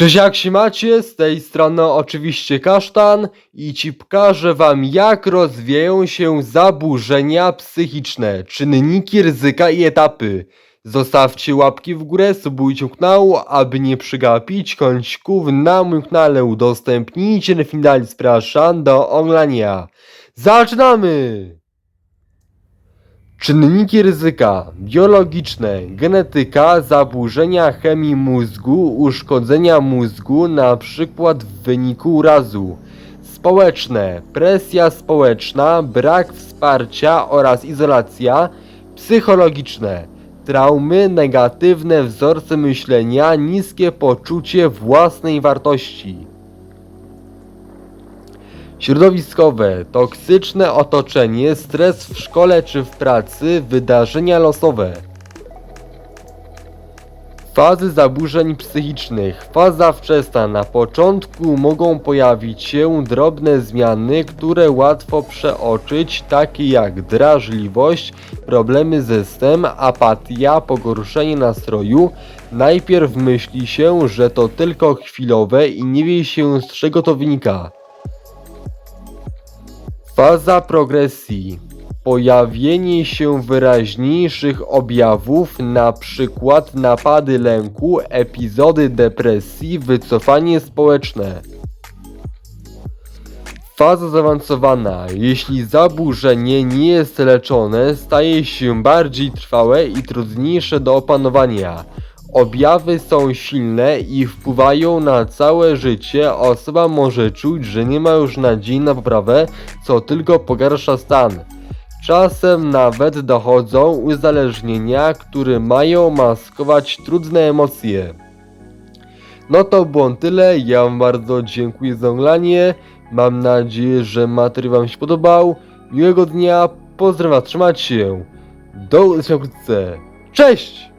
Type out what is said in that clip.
Cześć jak się macie? Z tej strony oczywiście Kasztan i ci pokażę wam jak rozwieją się zaburzenia psychiczne, czynniki ryzyka i etapy. Zostawcie łapki w górę, subujcie kanał, aby nie przegapić kącików na moim kanale. Udostępnijcie film dalej, zapraszam do oglądania. Zaczynamy! Czynniki ryzyka biologiczne, genetyka, zaburzenia chemii mózgu, uszkodzenia mózgu, przykład w wyniku urazu. Społeczne, presja społeczna, brak wsparcia oraz izolacja. Psychologiczne, traumy, negatywne wzorce myślenia, niskie poczucie własnej wartości. Środowiskowe, toksyczne otoczenie, stres w szkole czy w pracy, wydarzenia losowe. Fazy zaburzeń psychicznych. Faza wczesna. Na początku mogą pojawić się drobne zmiany, które łatwo przeoczyć, takie jak drażliwość, problemy ze snem, apatia, pogorszenie nastroju. Najpierw myśli się, że to tylko chwilowe i nie wie się z czego to wynika. Faza progresji. Pojawienie się wyraźniejszych objawów, przykład napady lęku, epizody depresji, wycofanie społeczne. Faza zaawansowana. Jeśli zaburzenie nie jest leczone, staje się bardziej trwałe i trudniejsze do opanowania. Objawy są silne i wpływają na całe życie. Osoba może czuć, że nie ma już nadziei na poprawę, co tylko pogarsza stan. Czasem nawet dochodzą uzależnienia, które mają maskować trudne emocje. No to było tyle. Ja Wam bardzo dziękuję za oglądanie. Mam nadzieję, że materiał Wam się podobał. Miłego dnia. Pozdrawiam, trzymajcie się. Do usłyszenia wkrótce. Cześć!